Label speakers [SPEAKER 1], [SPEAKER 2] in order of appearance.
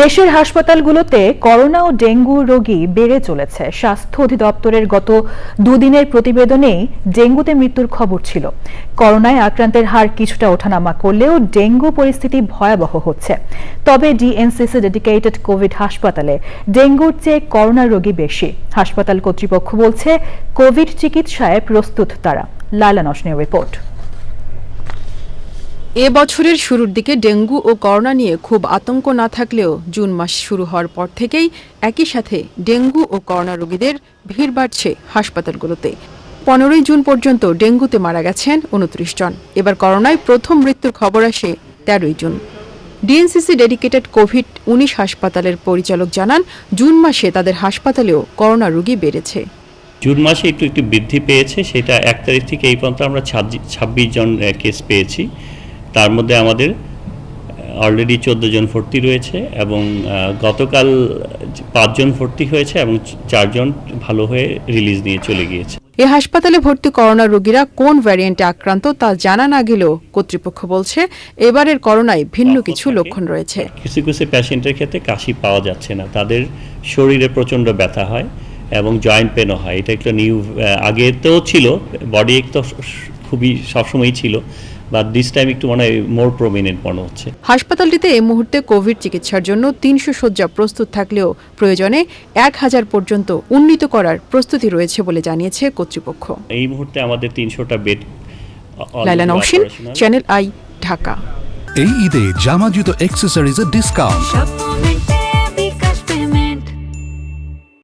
[SPEAKER 1] দেশের হাসপাতালগুলোতে করোনা ও ডেঙ্গু রোগী বেড়ে চলেছে। স্বাস্থ্য অধিদপ্তরের গত দুদিনের প্রতিবেদনেই ডেঙ্গুতে মৃত্যুর খবর ছিল। করোনায় আক্রান্তের হার কিছুটা ওঠানামা করলেও ডেঙ্গু পরিস্থিতি ভয়াবহ হচ্ছে। তবে ডিএনসিসি ডেডিকেটেড কোভিড হাসপাতালে ডেঙ্গুর চেয়ে করোনা রোগী বেশি। হাসপাতাল কর্তৃপক্ষ বলছে, কোভিড চিকিৎসায় প্রস্তুত তারা। লালা নসনের রিপোর্ট।
[SPEAKER 2] এ বছরের শুরুর দিকে ডেঙ্গু ও করোনা নিয়ে খুব আতঙ্ক না থাকলেও জুন মাস শুরু হওয়ার পর থেকেই একই সাথে ডেঙ্গু ও করোনা রোগীদের ভিড় বাড়ছে হাসপাতালগুলোতে। পনেরোই জুন পর্যন্ত ডেঙ্গুতে মারা গেছেন উনত্রিশ জন। এবার করোনায় প্রথম মৃত্যুর খবর আসে তেরোই জুন। ডিএনসিসি ডেডিকেটেড কোভিড উনিশ হাসপাতালের পরিচালক জানান, জুন মাসে তাদের হাসপাতালেও করোনা রোগী বেড়েছে।
[SPEAKER 3] জুন মাসে একটু একটু বৃদ্ধি পেয়েছে, সেটা এক তারিখ থেকে এই পর্যন্ত আমরা ছাব্বিশ জন কেস পেয়েছি। তার মধ্যে আমাদের অলরেডি চোদ্দ জন ভর্তি রয়েছে এবং গতকাল পাঁচজন ভর্তি হয়েছে এবং চারজন ভালো হয়ে রিলিজ নিয়ে চলে গিয়েছে।
[SPEAKER 2] এ হাসপাতালে ভর্তি করোনা রোগীরা কোন ভ্যারিয়েন্টে আক্রান্ত তা জানা না গেলেও কর্তৃপক্ষ বলছে এবারের করোনায় ভিন্ন কিছু লক্ষণ রয়েছে।
[SPEAKER 3] কিছু কিছু পেশেন্টের ক্ষেত্রে কাশি পাওয়া যাচ্ছে না তাদের শরীরে প্রচণ্ড ব্যথা হয় এবং জয়েন্ট পেনও হয়। এটা একটা নিউ আগে তো ছিল বডি এক তো খুবই সবসময়ই ছিল বাট দিস টাইম একটু মনে হয় মোর প্রমিনেন্ট মনে হচ্ছে।
[SPEAKER 2] হাসপাতালটিতে এই মুহূর্তে কোভিড চিকিৎসার জন্য তিনশো শয্যা প্রস্তুত থাকলেও প্রয়োজনে এক হাজার পর্যন্ত উন্নীত করার প্রস্তুতি রয়েছে বলে জানিয়েছে কর্তৃপক্ষ।
[SPEAKER 3] এই মুহূর্তে আমাদের তিনশোটা bed
[SPEAKER 2] Laila Naushin channel I Dhaka
[SPEAKER 4] এই ঈদে জামা জুতো অ্যাক্সেসরিজের ডিসকাউন্ট